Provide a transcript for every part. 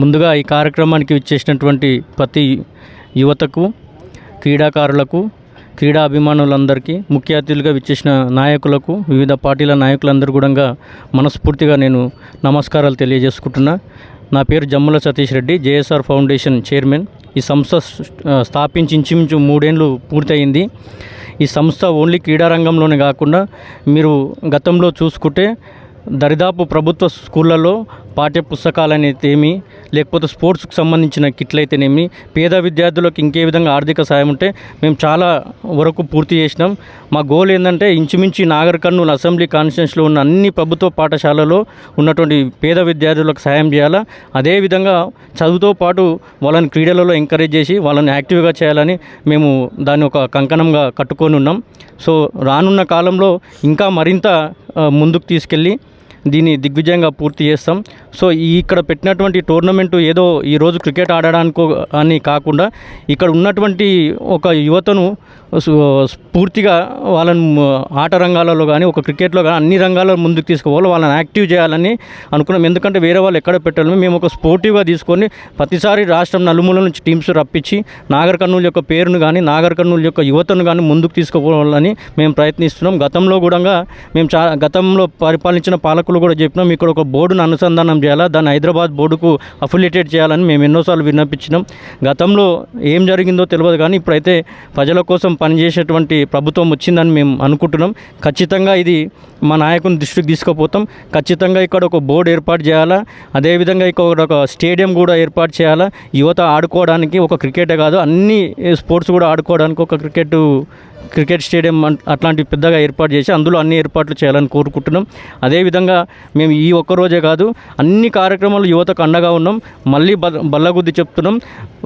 ముందుగా ఈ కార్యక్రమానికి ఇచ్చేసినటువంటి ప్రతి యువతకు క్రీడాకారులకు క్రీడా అభిమానులందరికీ ముఖ్య అతిథులుగా విచ్చేసిన నాయకులకు వివిధ పార్టీల నాయకులందరూ కూడా మనస్ఫూర్తిగా నేను నమస్కారాలు తెలియజేసుకుంటున్నా. నా పేరు Jammula Satish Reddy JSR foundation chairman. ఈ సంస్థ స్థాపించి ఇంచుమించు మూడేళ్ళు పూర్తయింది. ఈ సంస్థ ఓన్లీ క్రీడారంగంలోనే కాకుండా మీరు గతంలో చూసుకుంటే దరిదాపు ప్రభుత్వ స్కూళ్ళలో పాఠ్య పుస్తకాలు అనేది ఏమి లేకపోతే స్పోర్ట్స్కి సంబంధించిన కిట్లు అయితేనేమి పేద విద్యార్థులకు ఇంకే విధంగా ఆర్థిక సాయం ఉంటే మేము చాలా వరకు పూర్తి చేసినాం. మా గోల్ ఏంటంటే ఇంచుమించు నాగర్ కర్నూలు అసెంబ్లీ కాన్స్టిట్యూన్స్లో ఉన్న అన్ని ప్రభుత్వ పాఠశాలలో ఉన్నటువంటి పేద విద్యార్థులకు సాయం చేయాలా? అదేవిధంగా చదువుతో పాటు వాళ్ళని క్రీడలలో ఎంకరేజ్ చేసి వాళ్ళని యాక్టివ్గా చేయాలని మేము దాన్ని ఒక కంకణంగా కట్టుకొని ఉన్నాం. సో రానున్న కాలంలో ఇంకా మరింత ముందుకు తీసుకెళ్ళి దీన్ని దిగ్విజయంగా పూర్తి చేస్తాం. సో ఈ ఇక్కడ పెట్టినటువంటి టోర్నమెంటు ఏదో ఈరోజు క్రికెట్ ఆడడానికో అని కాకుండా ఇక్కడ ఉన్నటువంటి ఒక యువతను పూర్తిగా వాళ్ళను వాళ్ళని ఆట రంగాలలో కానీ ఒక క్రికెట్లో కానీ అన్ని రంగాల్లో ముందుకు తీసుకోవాలి వాళ్ళని యాక్టివ్ చేయాలని అనుకున్నాం. ఎందుకంటే వేరే వాళ్ళు ఎక్కడ పెట్టాలి మేము ఒక స్పోర్టివ్గా తీసుకొని ప్రతిసారి రాష్ట్రం నలుమూల నుంచి టీమ్స్ రప్పించి నాగర్ కర్నూలు యొక్క పేరును కానీ నాగర్ కర్నూలు యొక్క యువతను కానీ ముందుకు తీసుకోవాలని మేము ప్రయత్నిస్తున్నాం. గతంలో కూడా మేము చా గతంలో పరిపాలించిన పాలకులు కూడా చెప్పినాం. ఇక్కడ ఒక బోర్డును అనుసంధానం చేయాలా? దాన్ని హైదరాబాద్ బోర్డుకు అఫిలియేటెడ్ చేయాలని మేము ఎన్నోసార్లు విన్నపించినాం గతంలో ఏం జరిగిందో తెలియదు కానీ ఇప్పుడైతే ప్రజల కోసం పనిచేసేటువంటి ప్రభుత్వం వచ్చిందని మేము అనుకుంటున్నాం. ఖచ్చితంగా ఇది మా నాయకుని దృష్టికి తీసుకుపోతాం. ఖచ్చితంగా ఇక్కడ ఒక బోర్డు ఏర్పాటు చేయాలా? అదేవిధంగా ఇక్కడ ఒక స్టేడియం కూడా ఏర్పాటు చేయాలా? యువత ఆడుకోవడానికి ఒక క్రికెటే కాదు అన్ని స్పోర్ట్స్ కూడా ఆడుకోవడానికి ఒక క్రికెట్ క్రికెట్ స్టేడియం అట్లాంటివి పెద్దగా ఏర్పాటు చేసి అందులో అన్ని ఏర్పాట్లు చేయాలని కోరుకుంటున్నాం. అదేవిధంగా మేము ఈ ఒక్క రోజే కాదు అన్ని కార్యక్రమాలు యువతకు అండగా ఉన్నాం. మళ్ళీ బల్లగుద్ది చెప్తున్నాం.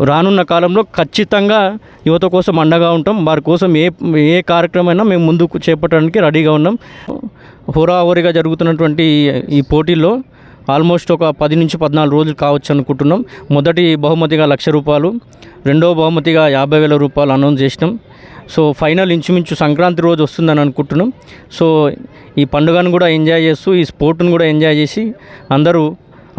రానున్న కాలంలో ఖచ్చితంగా యువత కోసం అండగా ఉంటాం. వారి కోసం ఏ ఏ కార్యక్రమైనా మేము ముందుకు చేపట్టడానికి రెడీగా ఉన్నాం. హోరాహోరీగా జరుగుతున్నటువంటి ఈ పోటీల్లో ఆల్మోస్ట్ ఒక పది నుంచి పద్నాలుగు రోజులు కావచ్చు అనుకుంటున్నాం. మొదటి బహుమతిగా లక్ష రూపాయలు రెండవ బహుమతిగా యాభై వేల రూపాయలు అనౌన్స్ చేసినాం. సో ఫైనల్ ఇంచుమించు సంక్రాంతి రోజు వస్తుందని అనుకుంటున్నాం. సో ఈ పండుగను కూడా ఎంజాయ్ చేస్తూ ఈ స్పోర్ట్ను కూడా ఎంజాయ్ చేసి అందరూ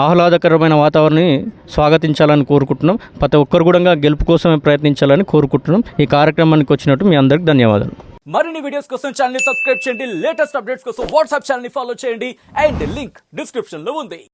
ఆహ్లాదకరమైన వాతావరణాన్ని స్వాగతించాలని కోరుకుంటున్నాం. ప్రతి ఒక్కరు కూడా గెలుపు కోసమే ప్రయత్నించాలని కోరుకుంటున్నాం. ఈ కార్యక్రమానికి వచ్చినట్టు మీ అందరికి ధన్యవాదాలు. మరిన్ని వీడియోస్ కోసం ఛానల్ సబ్స్క్రైబ్ చేయండి. లేటెస్ట్ అప్డేట్స్ కోసం వాట్సాప్ ఛానల్ ఫాలో చేయండి. అండ్ లింక్ డిస్క్రిప్షన్లో ఉంది.